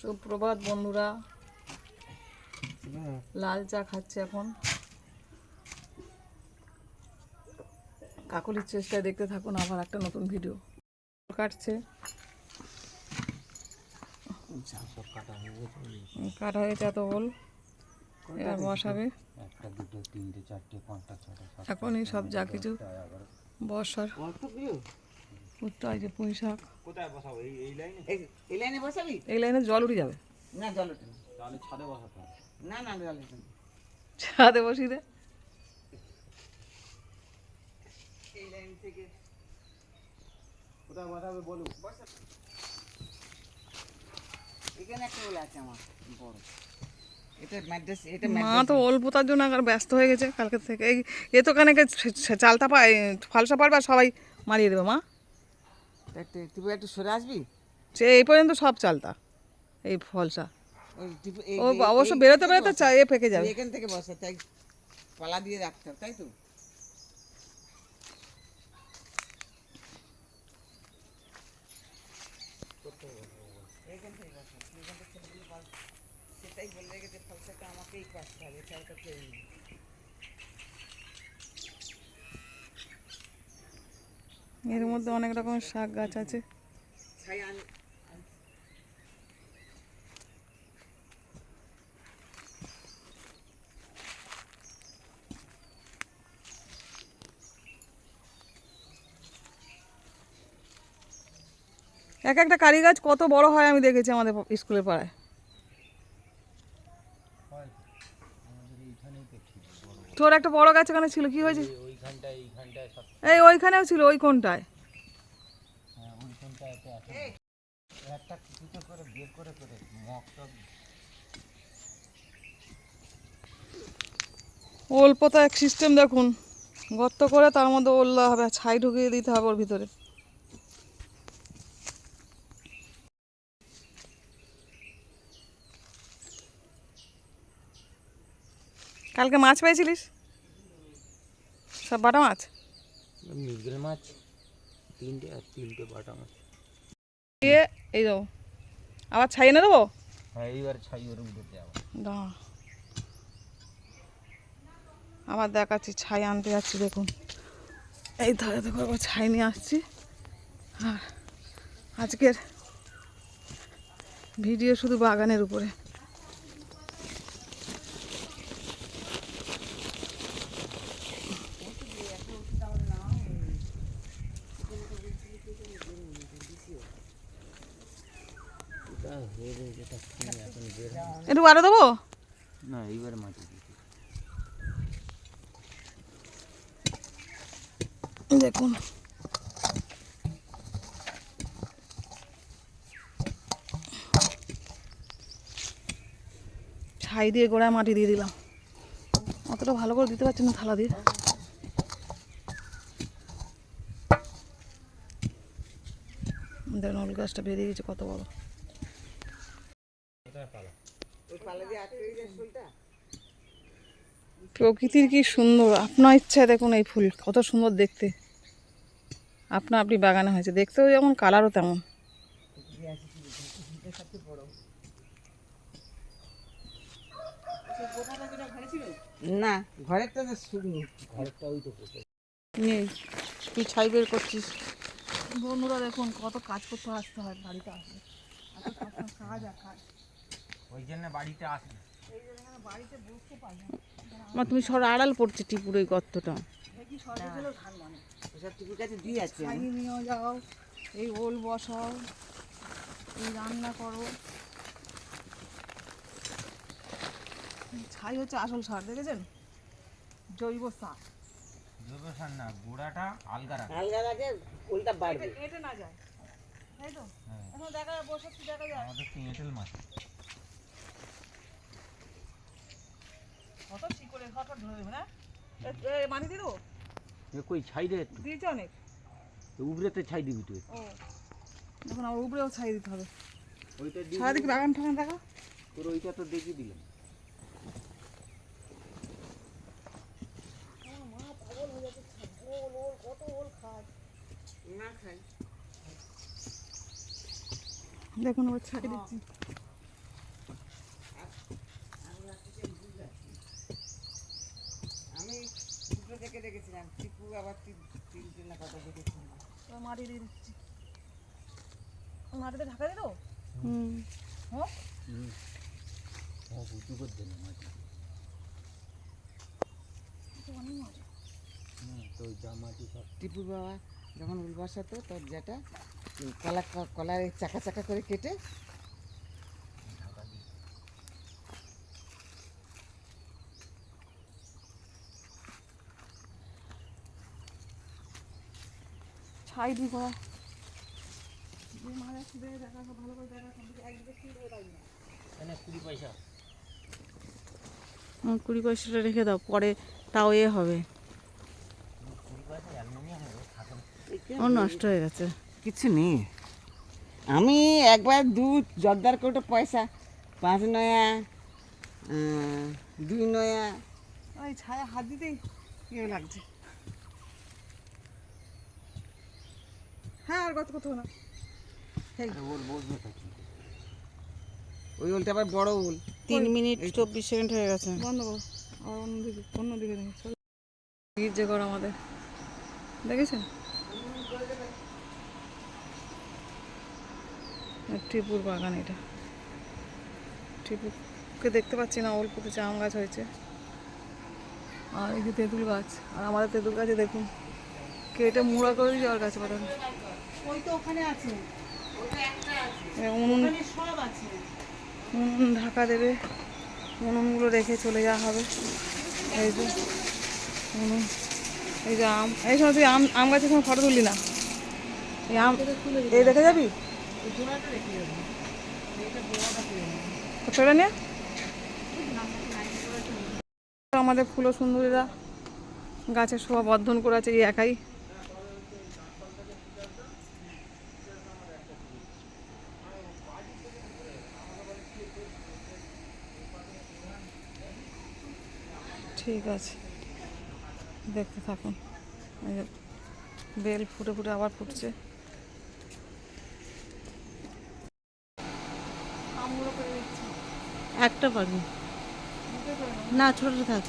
সুপ্রভাত বন্ধুরা। লাল চা খাচ্ছে এখন। কাকলির চেষ্টায় দেখতে থাকুন, আবার একটা নতুন ভিডিও কাটছে। কাটা হয়েছে এত বল। এবার বসাবে। এখনই সব যা কিছু বর্ষার করতে হয় যে পুঁই শাক। কোথায় বসাবো? এই এই লাইনে? এই লাইনে বসাবি? এই লাইনে জল উঠে যাবে। না জল ওঠে না। তাহলে ছাদে বসাতে হবে। না না জল ওঠে না। ছাদে বসিয়ে দে। এই লাইন থেকে। কোথায় বসাবে বলুন? এখানে একটা ওলা আছে আমার বড়। এটা ম্যাড্রেস এটা মা তো ওল পোতার জন্য আর ব্যস্ত হয়ে গেছে কালকে থেকে। এই এ তো কানে চালতা পায় ফালসা পারবে সবাই মারিয়ে দেবে মা। তুই একটু সরে আসবি? সে এই পর্যন্ত সব চালতা এই ফলসা। ও অবশ্য বেরোতে বেরোতে। চা এ পেকে যাবে। এখান থেকে বসা তাই পালা দিয়ে রাখতে তাই তো? সেটাই বলে রেখেছে ফলসাটা আমাকেই কাটতে হবে তো কেউ নেই। এর মধ্যে অনেক রকমের শাক গাছ আছে। এক একটা কারি গাছ কত বড় হয় আমি দেখেছি আমাদের স্কুলের পাড়ায়। তোর একটা বড় গাছ এখানে ছিল কি হয়েছে? এই ওইখানেও ছিল ওই কোনটায়? হ্যাঁ তো একটা কিছুতে করে বের করে করে মগ ওল পোতা এক সিস্টেম দেখুন। গর্ত করে তার মধ্যে ওল হবে ছাই ঢুকিয়ে দিতে হবে ওর ভিতরে। কালকে মাছ পেয়েছিলিস? সব বাটা মাছ? মৃগেল মাছ তিনটে আর তিনটে বাটা মাছ। দিয়ে এই যাব আবার ছাই এনে দেবো? হ্যাঁ এইবার ছাই ওর উঠেতে আবার। আবার দেখাচ্ছি ছাই আনতে যাচ্ছি দেখুন। এই ধারে দেখো আবার ছাই নিয়ে আসছি। আর আজকের ভিডিও শুধু বাগানের উপরে এটা হয়ে যায় যেটা কিনে এখন বের হয়। একটু আরও দেবো? না এইবার মাটি দেখুন। ছাই দিয়ে গোড়ায় মাটি দিয়ে দিলাম। অতটা ভালো করে দিতে পারছি না থালা দিয়ে। দেখুন ওল গাছটা বেরিয়ে গেছে কত বড় ওই পালা দিয়ে আটকে যায় ফুলটা প্রকৃতির কি সুন্দর? আপনার ইচ্ছা দেখুন এই ফুল কত সুন্দর দেখতে। আপনা আপনি বাগানে হয়েছে দেখতেও যেমন কালারও তেমন। না ঘরেরটা তো শুকনো ঘরটা ওই তো নেই। তুই ছাই বের করছিস। বন্ধুরা দেখুন কত কাজ করতে আসতে হয় বাড়িতে সবসময় কাজ আর কাজ। ওই জন্য বাড়িতে আসে আমার তুমি সর আড়াল পড়ছে টিপুর ওই গর্তটা। মানে। ওসব টিপুর কাছে দিয়ে নিয়ে যাও এই ওল বসাও এই রান্না করো। ছাই হচ্ছে আসল সার দেখেছেন? জৈব সার। জৈব সার না গোড়াটা আলগা রাখা। আলগা লাগে ফুলটা বাড়বে। এঁটে না যায়। তাই তো? হ্যাঁ। এখন দেখা বসে দেখা যায় আমাদের তো এঁটেল মাছ কত ধরে দেবে না মাটি দিয়ে এ কই ছাই দে একটু দিয়েছে অনেক। উবরেতে ছাই দিবি তুই। ও এখন আমার উপরেও ছাই দিতে হবে। ওইটা দিয়ে সারা বাগান ঠাগান দেখা তোর ওইটা তো দেখিয়ে দিলাম। দেখুন আবার ছাই দিচ্ছি। দেখে রেখেছিলাম টিপু আবার না কত দেখেছিলাম মাটি দিয়ে দিচ্ছি মাটিতে ঢাকা দিল? হুম। হোক হ্যাঁ উঁচু করে দিলাম মাটি হুম, তো যা মাটি সব টিপু বাবা যখন উল বসাতো তোর যেটা কলা কলার চাকা চাকা করে কেটে ছাই দি করা কুড়ি পয়সা। হুম, কুড়ি পয়সাটা রেখে দাও পরে তাও এ হবে। ও নষ্ট হয়ে গেছে। কিছু নেই আমি একবার দু জর্দার করে পয়সা পাঁচ নয়া দুই নয়া। ওই ছায়া হাত দিতেই ইয়ে লাগছে। হ্যাঁ আর কত কত না। ওর বসবে ওই উলটা আবার বড় উল। তিন মিনিট চব্বিশ সেকেন্ড হয়ে গেছে। বন্ধ করো। আর অন্যদিকে অন্যদিকে নিয়ে চলো। গির্জে ঘর আমাদের। দেখেছেন? টিপুর বাগান এটা। টিপুকে দেখতে পাচ্ছি না অল্প কিছু আম গাছ হয়েছে। আর এই যে তেঁতুল গাছ। আর আমাদের তেঁতুল গাছে দেখুন কেটে মুড়া করে দিয়ে যাওয়ার গাছ পাঠানো। ওই তো ওখানে আছে। উনুন। সব আছে। উনুন ঢাকা দেবে। উনুনগুলো রেখে চলে যাওয়া হবে। এই যে উনুন। এই যে আম। এই সময় তুই আম আম গাছের কোনো ফটো তুললি না? এই আম এই দেখে যাবি? নিয়ে। আমাদের ফুল সুন্দরীরা গাছের শোভা বর্ধন করে আছে এই একাই। ঠিক আছে। দেখতে থাকুন। বেল ফুটে ফুটে আবার ফুটছে। একটা পারবি না ছোট থাক।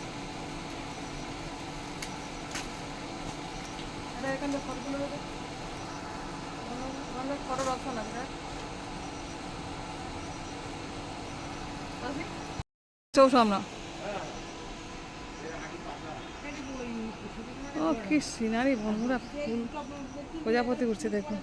চৌষ আমরা। কি সিনারি বন্ধুরা ফুল। প্রজাপতি উঠছে দেখুন।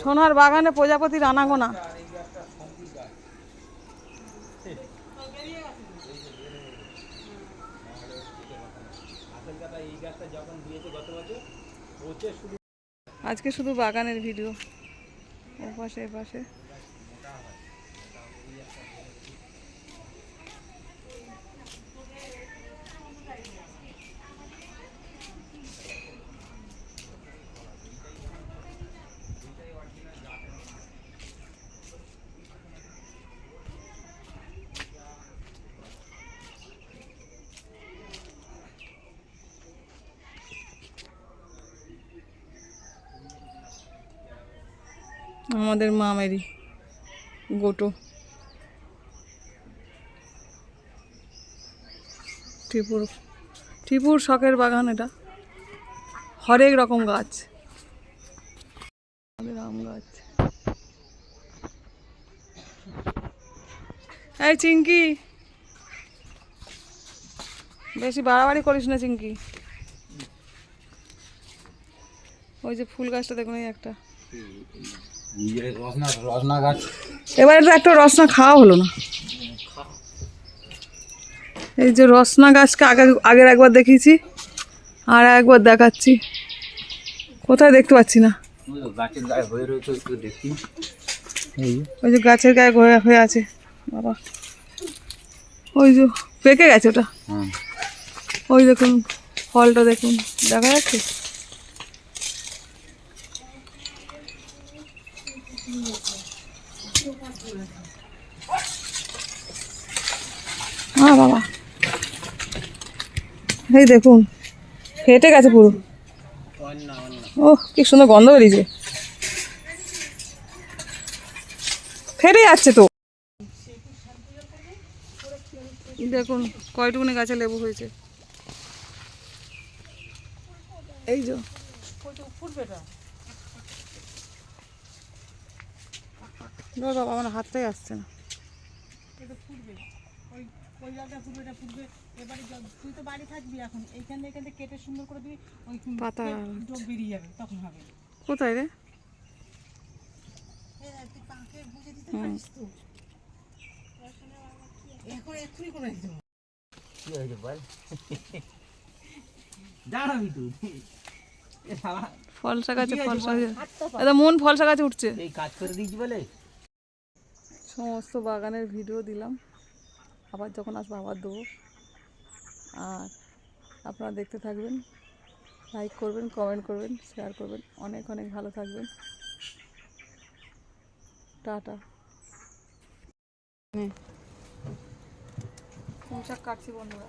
সোনার বাগানে প্রজাপতির আনাগোনা আজকে শুধু বাগানের ভিডিও। ও পাশে পাশে আমাদের মামেরই গোটো। টিপুর টিপুর শখের বাগান এটা। হরেক রকম গাছ। আমাদের আম গাছ। এই চিঙ্কি বেশি বাড়াবাড়ি করিস না চিঙ্কি ওই যে ফুল গাছটা দেখুন একটা। এবারে তো একটা রসনা খাওয়া হলো না। এই যে রসনা গাছকে আগে আগের একবার দেখিয়েছি আর একবার দেখাচ্ছি। কোথায় দেখতে পাচ্ছি না। ওই যে। গাছের গায়ে হয়ে হয়ে আছে। বাবা। ওই যে পেকে গেছে ওটা। ওই দেখুন ফলটা দেখুন দেখা যাচ্ছে? হ্যাঁ বাবা। এই দেখুন, ফেটে গেছে পুরো। ও কি সুন্দর গন্ধ বেরিয়েছে। ফেটে যাচ্ছে তো। দেখুন, কয়টুকুনি গাছে লেবু হয়েছে। এই যে। বাবা, আমার হাতটাই আসছে না। পাতা কোথায় রে? হুম। কি হয়েছে বল? দাঁড়াবি তুই। এ শালা, ফলসা গাছে ফলসা গাছে এটা মন ফলসা গাছে উঠছে। এই কাজ করে দিয়েছি বলে? সমস্ত বাগানের ভিডিও দিলাম। আবার যখন আসব আবার দেবো। আর আপনারা দেখতে থাকবেন লাইক করবেন কমেন্ট করবেন শেয়ার করবেন। অনেক অনেক ভালো থাকবেন। টাটা। কাটছি বন্ধুরা।